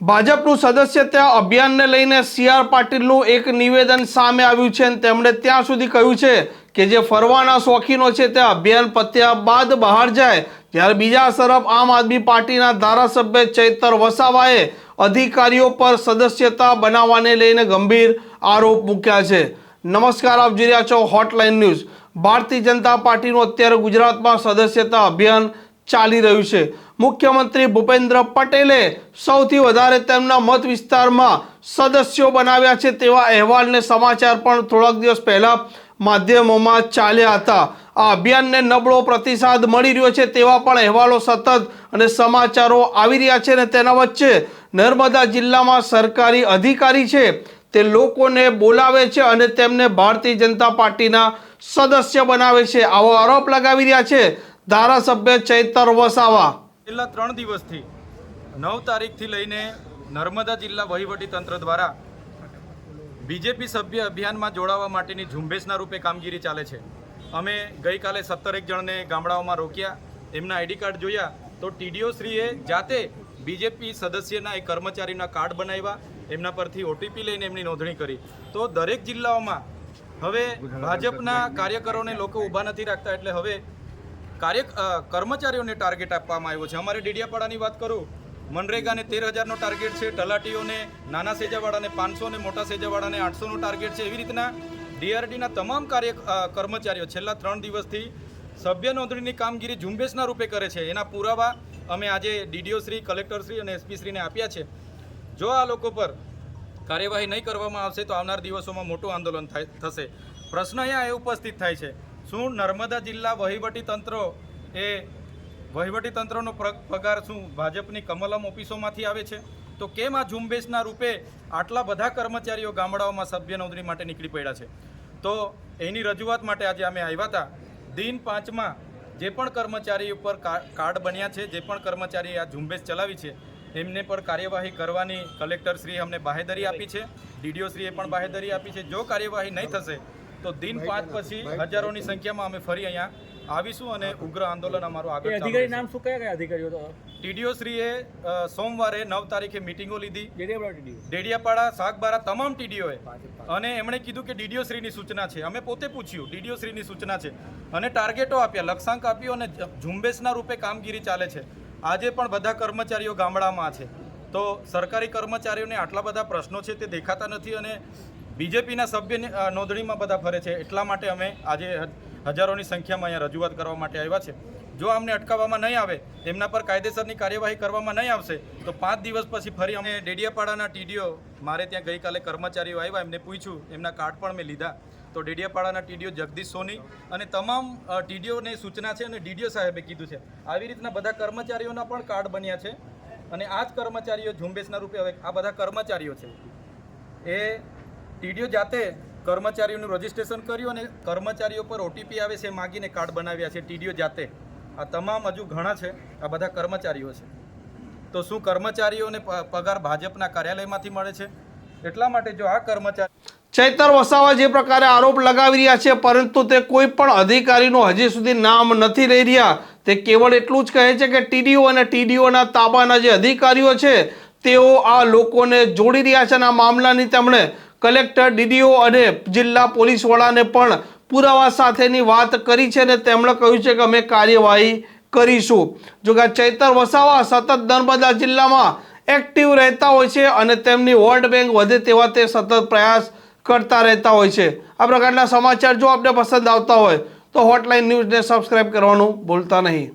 ભાજપનું સદસ્યતા અભિયાનને લઈને સી આર પાટીલનું એક નિવેદન સામે આવ્યું છે અને તેમણે ત્યાં સુધી કહ્યું છે કે જે ફરવાના શોખીનો છે તે અભિયાન પત્યા બાદ બહાર જાય. જ્યારે બીજા તરફ આમ આદમી પાર્ટીના ધારાસભ્ય ચૈતર વસાવાએ અધિકારીઓ પર સદસ્યતા બનાવવાને લઈને ગંભીર આરોપ મૂક્યા છે. નમસ્કાર, આપ જોઈ રહ્યા છો હોટલાઇન ન્યૂઝ ભારતીય જનતા પાર્ટીનું અત્યારે ગુજરાતમાં સદસ્યતા અભિયાન ચાલી રહ્યું છે. મુખ્યમંત્રી ભૂપેન્દ્ર પટેલે સૌથી વધારે તેમના મત વિસ્તારમાં સદસ્યો બનાવ્યા છે તેવા અહેવાલને સમાચાર પણ થોડાક દિવસ પહેલાં માધ્યમોમાં ચાલ્યા હતા. આ અભિયાનને નબળો પ્રતિસાદ મળી રહ્યો છે તેવા પણ અહેવાલો સતત અને સમાચારો આવી રહ્યા છે અને તેના વચ્ચે નર્મદા જિલ્લામાં સરકારી અધિકારી છે. તે લોકોને બોલાવે છે અને તેમને ભારતીય જનતા પાર્ટીના સદસ્ય બનાવે છે. આવો આરોપ લગાવી રહ્યા છે. ધારાસભ્ય ચૈતર વસાવા. છેલ્લા ત્રણ દિવસથી નવ તારીખથી લઈને નર્મદા જિલ્લા વહીવટી તંત્ર દ્વારા બીજેપી સભ્ય અભિયાનમાં જોડાવા માટેની ઝુંબેશના રૂપે કામગીરી ચાલે છે. અમે ગઈકાલે સત્તરેક જણને ગામડાઓમાં રોક્યા, એમના આઈડી કાર્ડ જોયા, તો ટીડીઓ શ્રીએ જાતે બીજેપી સદસ્યના એક કર્મચારીના કાર્ડ બનાવ્યા, એમના પરથી ઓટીપી લઈને એમની નોંધણી કરી. તો દરેક જિલ્લાઓમાં હવે ભાજપના કાર્યકરોને લોકો ઊભા નથી રાખતા, એટલે હવે કાર્ય કર્મચારીઓને ટાર્ગેટ આપવામાં આવ્યો છે. અમારે ડેડિયાપાડાની વાત કરું, મનરેગાને તેર હજારનો ટાર્ગેટ છે, તલાટીઓને નાના સેજાવાળાને પાંચસો અને મોટા સેજાવાળાને આઠસોનો ટાર્ગેટ છે. એવી રીતના ડીઆરડીના તમામ કાર્ય કર્મચારીઓ છેલ્લા ત્રણ દિવસથી સભ્ય નોંધણીની કામગીરી ઝુંબેશના રૂપે કરે છે. એના પુરાવા અમે આજે ડીડીઓ શ્રી, કલેક્ટર શ્રી અને એસપી શ્રીને આપ્યા છે. જો આ લોકો પર કાર્યવાહી નહીં કરવામાં આવશે તો આવનાર દિવસોમાં મોટું આંદોલન થશે. પ્રશ્ન અહીંયા એ ઉપસ્થિત થાય છે શું નર્મદા જિલ્લા વહીવટી તંત્ર એ વહીવટી તંત્રનો પગાર શું ભાજપની કમલમ ઓફિસોમાંથી આવે છે? તો કેમ આ ઝુંબેશના રૂપે આટલા બધા કર્મચારીઓ ગામડાઓમાં સભ્ય નોંધણી માટે નીકળી પડ્યા છે? તો એની રજૂઆત માટે આજે અમે આવ્યા હતા. દિન પાંચમાં જે પણ કર્મચારી ઉપર કાર્ડ બન્યા છે, જે પણ કર્મચારી આ ઝુંબેશ ચલાવી છે, એમને પર કાર્યવાહી કરવાની કલેક્ટરશ્રીએ અમને બાહેદરી આપી છે. ડીડીઓશ્રીએ પણ બાહેદરી આપી છે. જો કાર્યવાહી નહીં થશે તો દિન પાંચ પછી હજારોની સંખ્યામાં અમે ફરી અહીંયા આવીશું અને ઉગ્ર આંદોલન અમારું આગળ અધિકારી નામ શું? કયા કયા અધિકારીઓ ટીડીઓ ટીડીઓશ્રીએ સોમવારે નવ તારીખે મિટિંગો લીધી. ડેડિયાપાડા સાગબારા તમામ ટીડીઓએ. અને એમણે કીધું કે ડીડીઓ શ્રીની સૂચના છે. અમે પોતે પૂછ્યું ડીડીઓ શ્રીની સૂચના છે. અને ટાર્ગેટો આપ્યા લક્ષાંક આપ્યો અને ઝુંબેશના રૂપે કામગીરી ચાલે છે. આજે પણ બધા કર્મચારીઓ ગામડામાં છે. તો સરકારી કર્મચારીઓને આટલા બધા પ્રશ્નો છે તે દેખાતા નથી અને બીજેપીના સભ્ય નોંધણીમાં બધા ફરે છે. એટલા માટે અમે આજે હજારોની સંખ્યામાં અહીંયા રજૂઆત કરવા માટે આવ્યા છે. જો અમને અટકાવવામાં નહીં આવે, એમના પર કાયદેસરની કાર્યવાહી કરવામાં નહીં આવશે, તો પાંચ દિવસ પછી ફરી અમે ડેડિયાપાડાના ટીડીઓ, મારે ત્યાં ગઈકાલે કર્મચારીઓ આવ્યા, એમને પૂછ્યું, એમના કાર્ડ પણ મેં લીધા. તો ડેડિયાપાડાના ટીડીઓ જગદીશ સોની અને તમામ ટીડીઓને સૂચના છે અને ડીડીઓ સાહેબે કીધું છે. આવી રીતના બધા કર્મચારીઓના પણ કાર્ડ બન્યા છે. અને આ જ કર્મચારીઓ ઝુંબેશના રૂપે હવે આ બધા કર્મચારીઓ છે. એ ટીડીઓ જાતે કર્મચારીઓનું રજીસ્ટ્રેશન કર્યું અને કર્મચારીઓ પર ઓટીપી આવે છે માગીને કાર્ડ બનાવ્યા છે ટીડીઓ જાતે. આ તમામ હજુ ઘણા છે, આ બધા કર્મચારીઓ છે. તો શું કર્મચારીઓને પગાર ભાજપના કાર્યાલયમાંથી મળે છે? એટલા માટે જો આ કર્મચારી ચૈતર વસાવા જે પ્રકારે આરોપ લગાવી રહ્યા છે, પરંતુ તે કોઈ પણ અધિકારીનું હજી સુધી નામ નથી લઈ રહ્યા. તે કેવળ એટલું જ કહે છે કે ટીડીઓ અને ટીડીઓના તાબાના જે અધિકારીઓ છે, તેઓ આ લોકોને જોડી રહ્યા છે અને આ મામલાની તેમણે કલેક્ટર, ડીડીઓ અને જિલ્લા પોલીસ વડાને પણ પુરાવા સાથેની વાત કરી છે અને તેમણે કહ્યું છે કે અમે કાર્યવાહી કરીશું. જો કે ચૈતર વસાવા સતત નર્મદા જિલ્લામાં એક્ટિવ રહેતા હોય છે અને તેમની વોટ બેંક વધે તેવા તે સતત પ્રયાસ કરતા રહેતા હોય છે. આ પ્રકારના સમાચાર જો આપને પસંદ આવતા હોય તો હોટલાઇન ન્યૂઝને સબસ્ક્રાઇબ કરવાનું ભૂલતા નહીં.